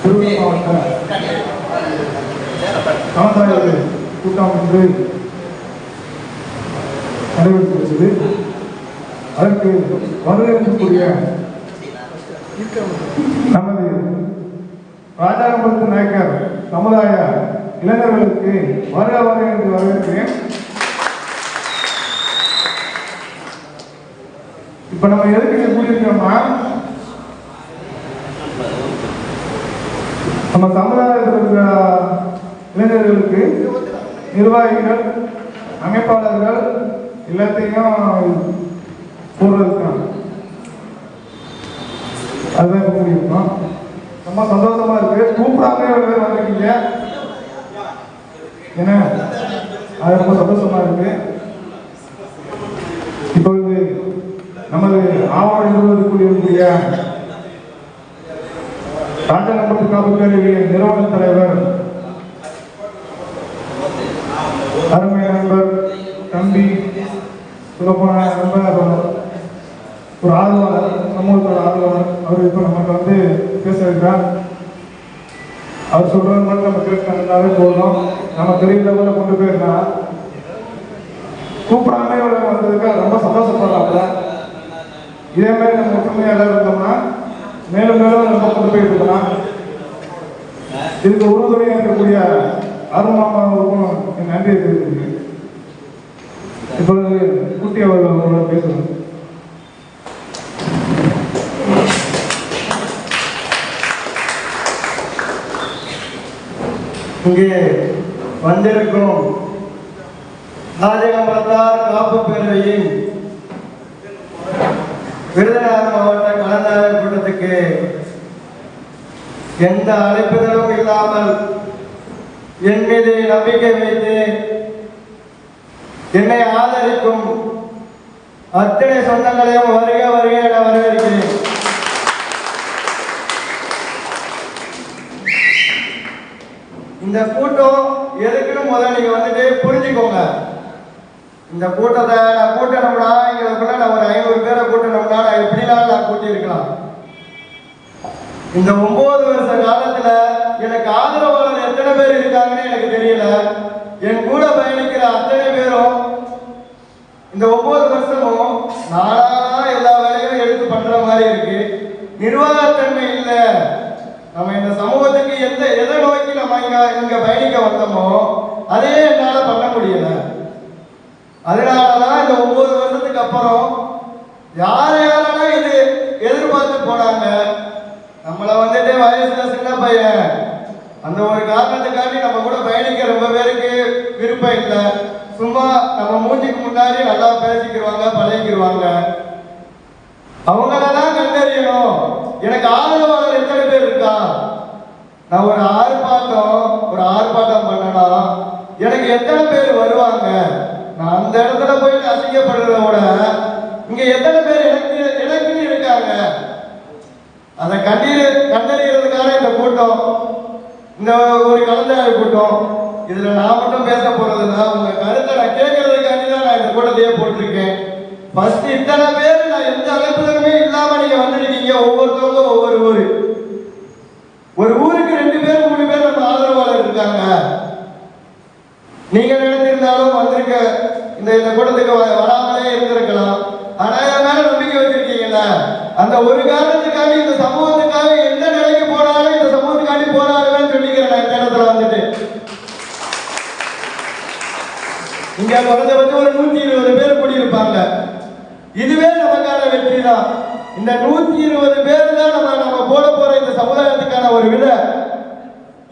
திருவள்ளூர் மாவட்ட சமுதாய கூட்டம் என்று நடைபெற்றது அதற்கு வரவேற்கக்கூடிய நமது ராஜாங்கபுரத்து நாயக்கர் சமுதாய இளைஞர்களுக்கு வருக வர என்று வரவேற்கிறேன். இப்ப நம்ம எதுக்கு இங்க கூடியிருக்கோம்னா நம்ம சமுதாயத்தில் இருக்கிற இளைஞர்களுக்கு நிர்வாகிகள் அமைப்பாளர்கள் எல்லாத்தையும் போடுறதுக்கான அதுதான் இப்போ முடியும் ரொம்ப சந்தோஷமா இருக்கு. கூப்பிடாமே ஒரு பேர் வந்திருக்கீங்க. என்ன? அது ரொம்ப சந்தோஷமா இருக்கு. இப்பொழுது நமது ஆவணம் நிறுவனத்துக்குள் இருக்கக்கூடிய காப்புக்கருவிய நிறுவன தலைவர் அருமை நண்பர் தம்பி சொல்லப்போன நண்பர் ஒரு ஆர்வலர் சமூகத்தோட ஆர்வலர் அவர் இப்போ நம்மகிட்ட வந்து பேச இருக்கிறார் அவர் சொல்றது மட்டும் நம்ம கேட்கறதுனாலே போதும். நம்ம பெரிய லெவலில் கொண்டு போயிருந்தா கூப்பிடாமே வந்ததுக்கு ரொம்ப சந்தோஷப்படுறாங்க இதே மாதிரி நம்ம ஒற்றுமையாக இருந்தோம்னா மேலும் மேலும் நம்ம கொண்டு போயிட்டு இருக்கலாம் இதுக்கு உறுதுணையாக இருக்கக்கூடிய அருமாமாவுக்கும் என் நன்றியை தெரிவிக்கிறேன். இப்பொழுது குட்டி அவர்கள் அவர்களோட பேசுகிறேன் இங்கே வந்திருக்கும் ராஜகம்பத்தார் காப்பு பேரவையின் விருதுநகர் மாவட்ட கலந்தாய்வு கூட்டத்துக்கு எந்த அழைப்புதலும் இல்லாமல் என் மீது நம்பிக்கை வைத்து என்னை ஆதரிக்கும் அத்தனை சொந்தங்களையும் வருக வருக என வரவேற்கிறேன். இந்த கூட்டம் எதுக்குன்னு முதல்ல நீங்க வந்துட்டு புரிஞ்சுக்கோங்க. இந்த கூட்டத்தை நான் கூட்டணும்னா எங்களுக்குள்ள நான் ஒரு ஐநூறு பேரை கூட்டணும்னா நான் எப்படிலாம் நான் கூட்டியிருக்கலாம். இந்த ஒன்பது வருஷ காலத்துல எனக்கு ஆதரவாளர் எத்தனை பேர் இருக்காங்கன்னு எனக்கு தெரியல. என் கூட பயணிக்கிற அத்தனை பேரும் இந்த ஒன்பது வருஷமும் நானா எல்லா வேலையும் எடுத்து பண்ற மாதிரி இருக்கு. நிர்வாகத்தன்மை இல்லை. நம்ம இந்த சமூகத்துக்கு எந்த எதை நோக்கி நம்ம இங்க இங்க பயணிக்க வந்தோமோ அதையே என்னால பண்ண முடியல. அதனாலதான் இந்த ஒன்பது வருஷத்துக்கு அப்புறம் யார் யாரெல்லாம் இது எதிர்பார்த்து போனாங்க நம்மள வந்துட்டு வயசுல அந்த ஒரு காரணத்துக்காண்டி நம்ம கூட பயணிக்க ரொம்ப பேருக்கு விருப்பம் இல்லை. சும்மா நம்ம மூஞ்சிக்கு முன்னாடி நல்லா பேசிக்கிடுவாங்க பழகிக்கிடுவாங்க அவங்களெல்லாம் கண்டறியணும். எனக்கு ஆதரவாளர் எத்தனை பேர் இருக்கா? நான் ஒரு ஆர்ப்பாட்டம் ஒரு ஆர்ப்பாட்டம் பண்ணனா எனக்கு எத்தனை பேர் வருவாங்க? நான் அந்த இடத்துல போய் அசிங்கப்படுறத விட இங்க எத்தனை பேர் எனக்கு எனக்குன்னு இருக்காங்க? அதை கண்டீர் கண்டறியறதுக்கான கூட்டம் இந்த ஒரு கலந்தாய்வு கூட்டம் இதுல நான் மட்டும் பேச போறதில்ல. உங்க கருத்தை நான் கேட்கறதுக்காண்டி தான் நான் இந்த கூட்டத்தையே போட்டிருக்கேன். ஃபர்ஸ்ட் இத்தனை பேர் நான் எந்த அழைப்புதலுமே இல்லாம நீங்க வந்துருக்கீங்க. ஒவ்வொருத்தவங்க ஒவ்வொரு ஊரு. ஒரு ஊருக்கு ரெண்டு பேர் மூணு பேர் நம்ம ஆதரவாளர் இருக்காங்க. நீங்க நினைச்சிருந்தாலும் வந்திருக்க இந்த இந்த கூட்டத்துக்கு வ- வராமலே இருந்திருக்கலாம். ஆனா என் மேல நம்பிக்கை வச்சிருக்கீங்கல்ல. அந்த ஒரு காரணத்துக்காக இந்த சமூக இங்க குறைஞ்சபட்சம் ஒரு நூத்தி இருபது பேர் கூடியிருப்பாங்க. இதுவே நமக்கான வெற்றி தான் இந்த நூத்தி இருபது பேர் தான் நம்ம நம்ம போட போற இந்த சமுதாயத்துக்கான ஒரு விட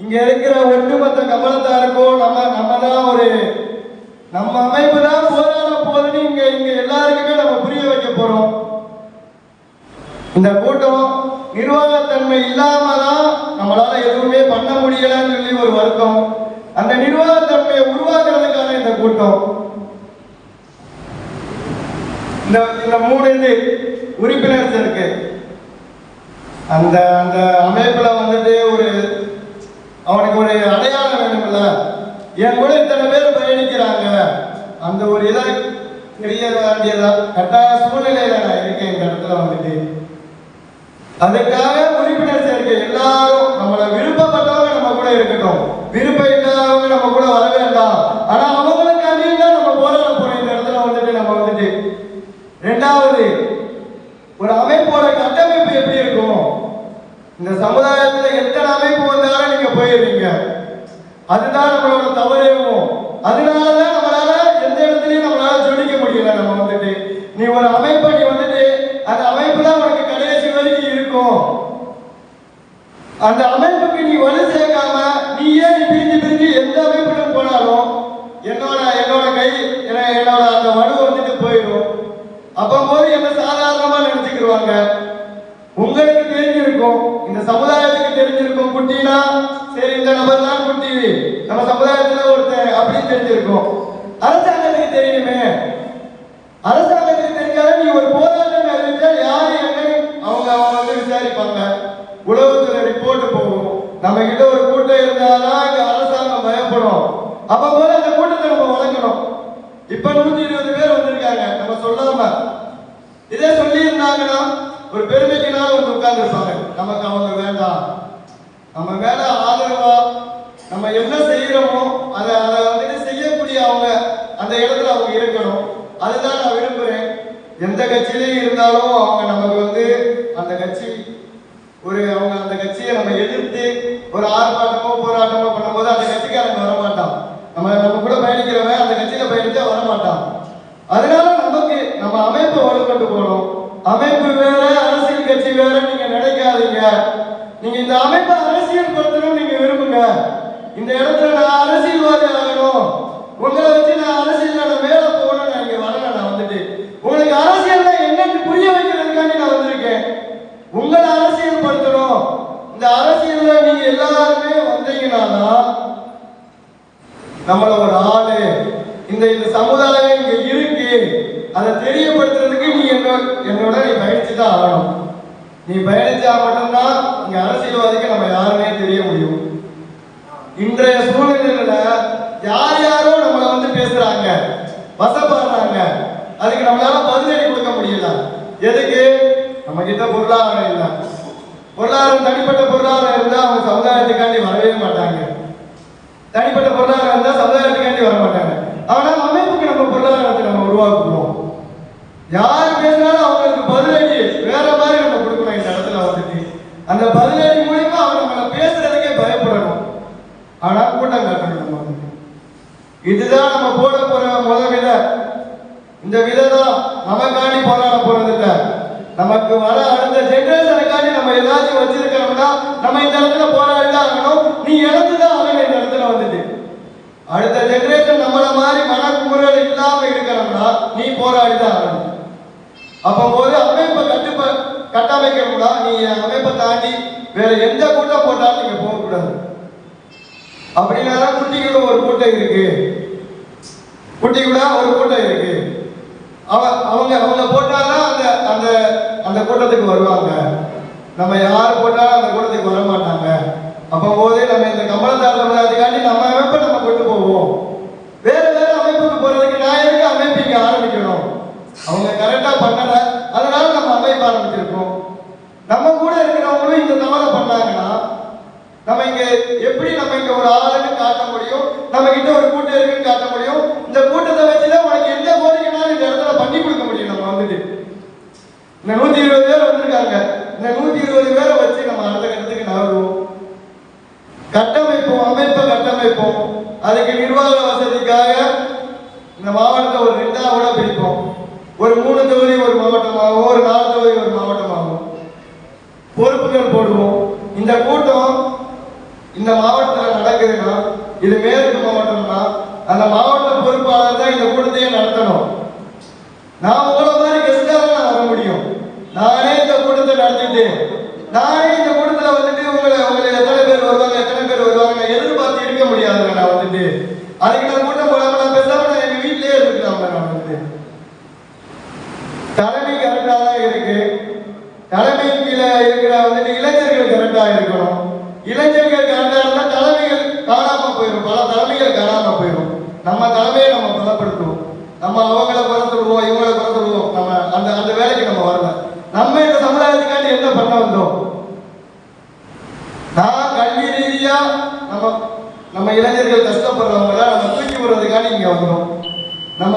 இங்க இருக்கிற ஒட்டுமொத்த கமலத்தாருக்கும் நம்ம நம்ம தான் ஒரு நம்ம அமைப்பு தான் போராட போதுன்னு இங்க இங்க எல்லாருக்குமே நம்ம புரிய வைக்க போறோம். இந்த கூட்டம் நிர்வாகத்தன்மை இல்லாம தான் நம்மளால எதுவுமே பண்ண முடியலன்னு சொல்லி ஒரு வருத்தம். அந்த நிர்வாகத்தன்மையை உருவாக்குறதுக்கான இந்த கூட்டம். இந்த இந்த மூணு இது உறுப்பினர்ஸ் இருக்கு அந்த அந்த அமைப்புல வந்துட்டு ஒரு அவனுக்கு ஒரு அடையாளம் வேணும்ல? என் கூட இத்தனை பேர் பயணிக்கிறாங்க. அந்த ஒரு இதை தெரிய வேண்டியதா? கட்டாய சூழ்நிலையில நான் இருக்கேன் இந்த இடத்துல வந்துட்டு. அதுக்காக உறுப்பினர் சேர்க்கை எல்லாரும் நம்மளை விருப்பப்பட்டவங்க நம்ம கூட இருக்கட்டும். சொல்லுவாங்க உங்களுக்கு தெரிஞ்சிருக்கும். இந்த சமுதாயத்துக்கு தெரிஞ்சிருக்கும் குட்டினா? சரி இந்த நபர் தான் குட்டி. நம்ம சமுதாயத்துல ஒருத்தர் அப்படின்னு தெரிஞ்சிருக்கும். அரசாங்கத்துக்கு தெரியுமே அரசாங்கத்துக்கு தெரிஞ்சாலும் நீ ஒரு போராட்டம் அறிவிச்சா யாரு என்னன்னு அவங்க அவங்க வந்து விசாரிப்பாங்க. உளவுத்துறை ரிப்போர்ட் போகும். நம்ம கிட்ட ஒரு கூட்டம் இருந்தாதான் இங்க அரசாங்கம் பயப்படும். அப்ப போல அந்த கூட்டத்தை நம்ம வளர்க்கணும். இப்ப நூத்தி இருபது பேர் வந்திருக்காங்க நம்ம சொல்லாம இதே சொல்லி ஒரு பெருமைக்குனால வந்து உட்கார்ந்துருப்பாங்க. நமக்கு அவங்க வேண்டாம். நம்ம மேல ஆதரவா நம்ம என்ன செய்யறோமோ அதை அதை வந்துட்டு செய்யக்கூடிய அவங்க அந்த இடத்துல அவங்க இருக்கணும். அதுதான் நான் விரும்புறேன். எந்த கட்சியிலையும் இருந்தாலும் அவங்க நமக்கு வந்து அந்த கட்சி ஒரு அவங்க அந்த கட்சியை நம்ம எதிர்த்து ஒரு ஆர்ப்பாட்டமோ போராட்டமோ பண்ணும்போது அந்த கட்சிக்காரங்க வரமாட்டான். நம்ம நம்ம கூட பயணிக்கிறவன் அந்த கட்சியில பயணிச்சா வரமாட்டான். அதனால நமக்கு நம்ம அமைப்பை வலுக்கொண்டு போகணும் அமைப்பு வேற அரசியல் கட்சி வேற நீங்க நினைக்காதீங்க. நீங்க இந்த அமைப்பை அரசியல் படுத்தணும் நீங்க விரும்புங்க. இந்த இடத்துல நான் அரசியல்வாதி ஆகணும். உங்களை வச்சு நான் அரசியல் நான் மேல போகணும் நான் இங்க வரல நான் வந்துட்டு. உங்களுக்கு அரசியல் என்னன்னு புரிய வைக்கிறதுக்காண்டி நான் வந்திருக்கேன். உங்களை அரசியல் படுத்தணும். இந்த அரசியல்ல நீங்க எல்லாருமே வந்தீங்கன்னா தான் நம்மள ஒரு ஆளு. இந்த இந்த சமுதாயம் இங்க இருக்கு. அதை தெரியப்படுத்த என்னோட நீ பயணிச்சு தான் ஆகணும். நீ பயணிச்சா மட்டும்தான் இங்க அரசியல்வாதிக்கு நம்ம யாருமே தெரிய முடியும். இன்றைய சூழ்நிலையில யார் யாரோ நம்மள வந்து பேசுறாங்க வசப்படுறாங்க. அதுக்கு நம்மளால பதிலடி கொடுக்க முடியல. எதுக்கு? நம்ம கிட்ட பொருளாதாரம் இல்லை. பொருளாதாரம் தனிப்பட்ட பொருளாதாரம் இருந்தா அவங்க சமுதாயத்துக்காண்டி வரவே மாட்டாங்க. தனிப்பட்ட பொருளாதாரம் இருந்தா சமுதாயத்துக்காண்டி வர மாட்டாங்க ஆனா அமைப்புக்கு நம்ம பொருளாதாரத்தை நம்ம உருவாக்குவோம் யார் பேசினாலும் அவங்களுக்கு பதிலடி வேற மாதிரி நம்ம கொடுக்கணும் இந்த இடத்துல வந்துட்டு அந்த பதிலடி மூலியமா அவங்க நம்மள பேசுறதுக்கே பயப்படணும் ஆனா கூட்டம் காட்டணும் நம்ம வந்துட்டு இதுதான் நம்ம போட போற முத விதை இந்த விதை தான் நமக்காண்டி போராட போறது இல்ல நமக்கு வர அடுத்த ஜெனரேஷனுக்காண்டி நம்ம ஏதாச்சும் வச்சிருக்கிறோம்னா நம்ம இந்த இடத்துல போராடி தான் ஆகணும். நீ இழந்துதான் தான் ஆகணும் இந்த இடத்துல வந்துட்டு அடுத்த ஜென்ரேஷன் நம்மள மாதிரி மனக்குமுறல் இல்லாம இருக்கிறோம்னா நீ போராடி தான் ஆகணும். அப்போ போது அமைப்பை கட்டுப்ப கட்டமைக்கணும்னா நீ அமைப்பை தாண்டி வேற எந்த கூட்டம் போட்டாலும் நீங்க போகக்கூடாது. அப்படின்னா குட்டி குட்டிகளும் ஒரு கூட்டம் இருக்கு. குட்டி கூட ஒரு கூட்டம் இருக்கு. அவன் அவங்க அவங்க போட்டாதான் அந்த அந்த அந்த கூட்டத்துக்கு வருவாங்க. நம்ம யார் போட்டாலும் அந்த கூட்டத்துக்கு வர மாட்டாங்க அப்போ போதே நம்ம இந்த கமலத்தார் சமுதாயத்துக்காண்டி நம்ம அமைப்பை நம்ம கொண்டு போவோம் வேற வேற அமைப்புக்கு போறதுக்கு நான் எதுக்கு அமைப்பு இங்க ஆரம்பிக்கணும் அவங்க கரெக்டா பண்ணல அதனால நம்ம அமைப்பு ஆரம்பிச்சிருக்கோம் நம்ம கூட இருக்கிறவங்களும் இந்த தவறை பண்ணாங்கன்னா நம்ம இங்க எப்படி நம்ம இங்க ஒரு ஆளுன்னு காட்ட முடியும் நம்ம கிட்ட ஒரு கூட்டம் இருக்குன்னு காட்ட முடியும் இந்த கூட்டத்தை வச்சுதான் உனக்கு எந்த கோரிக்கைனாலும் இந்த இடத்துல பண்ணி கொடுக்க முடியும் நம்ம வந்துட்டு இந்த நூத்தி இருபது பேர் வந்திருக்காங்க இந்த நூத்தி இருபது பேரை வச்சு நம்ம அடுத்த கட்டத்துக்கு நகருவோம் கட்டமைப்போம் அமைப்பை கட்டமைப்போம் அதுக்கு நிர்வாக வசதிக்காக இந்த மாவட்டத்தை ஒரு ரெண்டா கூட பிரிப்போம் ஒரு மூணு தொகுதி ஒரு மாவட்டமாகவும் ஒரு மாவட்டமாகும் பொறுப்புகள் போடுவோம். இந்த கூட்டம் இந்த மாவட்டத்தில் நடக்குதுன்னா இது மேற்கு மாவட்டம்னா அந்த மாவட்ட பொறுப்பாளர் தான் இந்த கூட்டத்தையே நடத்தணும். நான் உங்களை மாதிரி கெஸ்டாக நான் வர முடியும். நானே இந்த கூட்டத்தை நடத்திட்டு நானே இந்த கூட்டத்தில் வந்துட்டு உங்களை உங்களை எத்தனை பேர் வருவாங்க எத்தனை பேர் வருவாங்க எதிர்பார்த்து இருக்க முடியாதுங்க நான் வந்துட்டு. அதுக்கு நான் கூட்டம் போடாம நான் பேசாம நான் எங்க வீட்டிலேயே இருக்கலாம் நான் வந்துட்டு தலைமை கரெக்டா தான் இருக்கு தலைமை கீழே இருக்கிற வந்துட்டு இளைஞர்கள் கரெக்டா இருக்கணும் இளைஞர்கள் கரெக்டா இருந்தா தலைமைகள் காணாம போயிடும் பல தலைமைகள் காணாம போயிடும் நம்ம தலைமையை நம்ம பலப்படுத்துவோம். நம்ம அவங்கள குறைத்துடுவோம் இவங்களை குறைத்துடுவோம் நம்ம அந்த அந்த வேலைக்கு நம்ம வரல. நம்ம இந்த சமுதாயத்துக்காண்டி என்ன பண்ண வந்தோம்? நான் கல்வி ரீதியா நம்ம நம்ம இளைஞர்கள் கஷ்டப்படுறவங்கள நம்ம தூக்கி